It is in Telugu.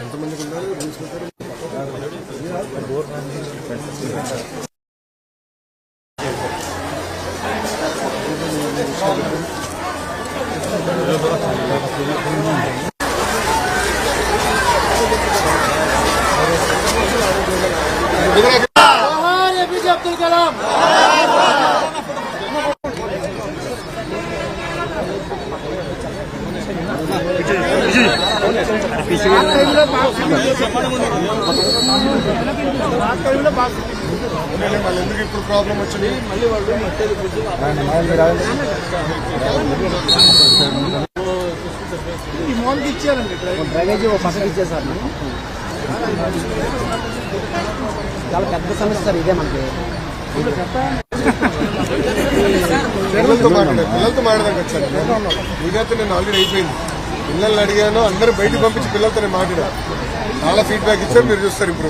ఎంతమందికి ఉన్నారు రూల్స్ ప్రకారం जोहार एपीजे अब्दुल कलाम అవునండి, మళ్ళీ ఎందుకు ఇప్పుడు ప్రాబ్లం వచ్చింది ఈ ఇచ్చారండి డ్రైనేజీ ఒక పక్కకి ఇచ్చేసారు చాలా పెద్ద సమస్య సార్ ఇదే మనకి. పిల్లలతో మాట్లాడారు పిల్లలతో మాట్లాడడానికి వచ్చాను. మీరైతే నేను ఆల్రెడీ అయిపోయింది. పిల్లల్ని అడిగాను అందరూ బయటకు పంపించి పిల్లలతో నేను మాట్లాడాను చాలా ఫీడ్బ్యాక్ ఇచ్చారు మీరు చూస్తారు ఇప్పుడు.